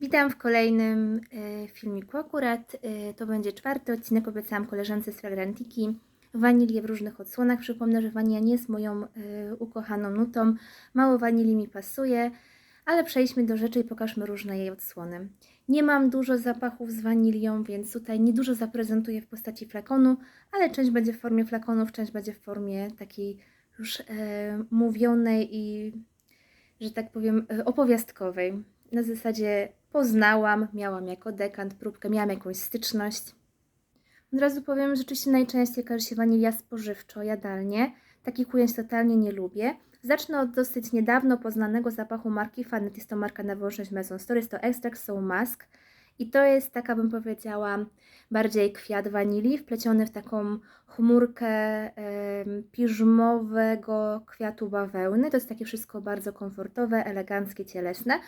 Witam w kolejnym e, filmiku. Akurat e, to będzie czwarty odcinek. Obiecałam koleżance z Fragrantiki. Wanilię w różnych odsłonach. Przypomnę, że wanilia nie jest moją e, ukochaną nutą. Mało wanilii mi pasuje, ale przejdźmy do rzeczy i pokażmy różne jej odsłony. Nie mam dużo zapachów z wanilią, więc tutaj niedużo zaprezentuję w postaci flakonu, ale część będzie w formie flakonów, część będzie w formie takiej już e, mówionej i, że tak powiem, e, opowiastkowej. Na zasadzie poznałam, miałam jako dekant próbkę, miałam jakąś styczność. Od razu powiem, że rzeczywiście najczęściej każe się wanilia spożywczo, jadalnie. Takich ujęć totalnie nie lubię. Zacznę od dosyć niedawno poznanego zapachu marki Fanet. Jest to marka na wyłączność Maison Store. Jest to Extract Soul Mask. I to jest taka, bym powiedziała, bardziej kwiat wanilii, wpleciony w taką chmurkę em, piżmowego kwiatu bawełny. To jest takie wszystko bardzo komfortowe, eleganckie, cielesne.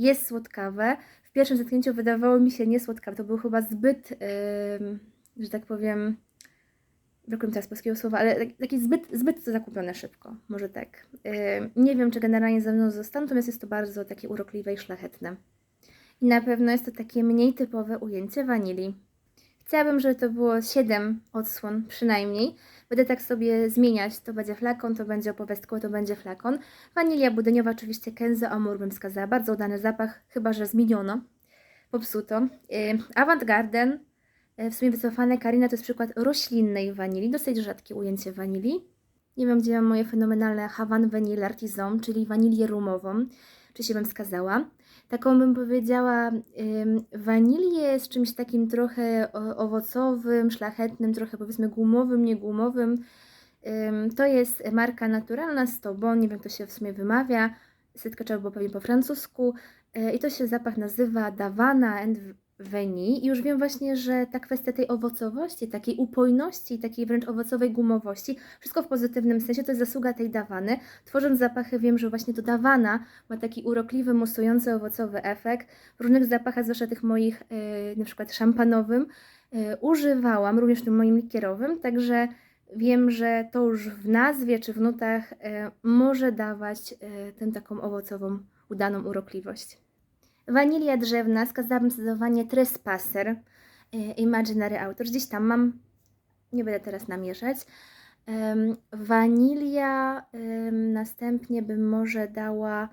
Jest słodkawe. W pierwszym zetknięciu wydawało mi się niesłodkawe. To był chyba zbyt, em, że tak powiem, brakuje mi teraz polskiego słowa, ale tak- taki zbyt, zbyt zakupione szybko, może tak. Em, Nie wiem, czy generalnie ze mną zostaną, natomiast jest to bardzo takie urokliwe i szlachetne. I na pewno jest to takie mniej typowe ujęcie wanilii. Chciałabym, żeby to było 7 odsłon przynajmniej. Będę tak sobie zmieniać. To będzie flakon, to będzie opowiastkowy, to będzie flakon. Wanilia budyniowa, oczywiście Kenzo Amur bym wskazała. Bardzo udany zapach, chyba że zmieniono, popsuto. Yy, Avant Garden, yy, w sumie wycofane Karina to jest przykład roślinnej wanilii. Dosyć rzadkie ujęcie wanilii. Nie wiem, gdzie mam moje fenomenalne Havan Vanille Artisan, czyli wanilię rumową. Czy się bym wskazała. Taką bym powiedziała, wanilię z czymś takim trochę owocowym, szlachetnym, trochę powiedzmy gumowym, niegumowym. Ym, to jest marka naturalna z tobą, nie wiem jak to się w sumie wymawia. Setka trzeba było pewnie po francusku. Y, I to się zapach nazywa Davana and Veni. Już wiem właśnie, że ta kwestia tej owocowości, takiej upojności, takiej wręcz owocowej gumowości, wszystko w pozytywnym sensie, to jest zasługa tej dawany. Tworząc zapachy wiem, że właśnie to dawana ma taki urokliwy, musujący, owocowy efekt. W różnych zapachach, zwłaszcza tych moich, yy, na przykład szampanowym, yy, używałam, również tym moim likierowym, także wiem, że to już w nazwie czy w nutach yy, może dawać yy, tę taką owocową, udaną urokliwość. Wanilia drzewna, skazałabym zdecydowanie Trespasser, yy, Imaginary Autor. Gdzieś tam mam, nie będę teraz namieszać. Em, Wanilia, następnie bym może dała.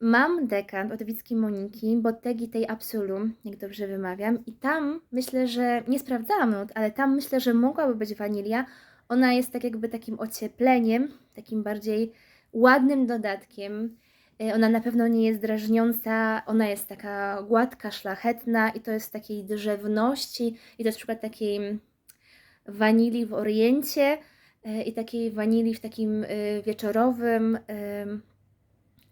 Mam dekant od Wicki Moniki, Bottegi tej Absolum, jak dobrze wymawiam. I tam myślę, że nie sprawdzałam nut, ale tam myślę, że mogłaby być wanilia. Ona jest tak jakby takim ociepleniem, takim bardziej ładnym dodatkiem. E, Ona na pewno nie jest drażniąca, ona jest taka gładka, szlachetna i to jest takiej drzewności i to jest przykład takiej wanilii w Oriencie e, i takiej wanilii w takim e, wieczorowym,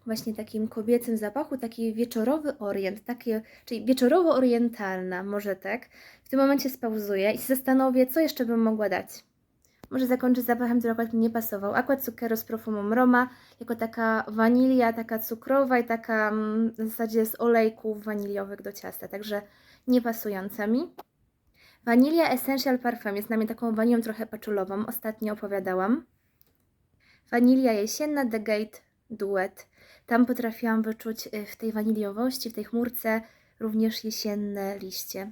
właśnie takim kobiecym zapachu, taki wieczorowy orient, takie, czyli wieczorowo-orientalna, może tak. W tym momencie spauzuję i zastanowię, co jeszcze bym mogła dać. Może zakończyć zapachem, który akurat mi nie pasował. Aqua Zucchero z Profumum Roma, jako taka wanilia, taka cukrowa i taka mm, w zasadzie z olejków waniliowych do ciasta, także nie pasująca mi. Wanilia Essential Parfum jest na mnie taką wanilią trochę paczulową, ostatnio opowiadałam. Wanilia jesienna, The Gate Duet. Tam potrafiłam wyczuć y, w tej waniliowości, w tej chmurce również jesienne liście.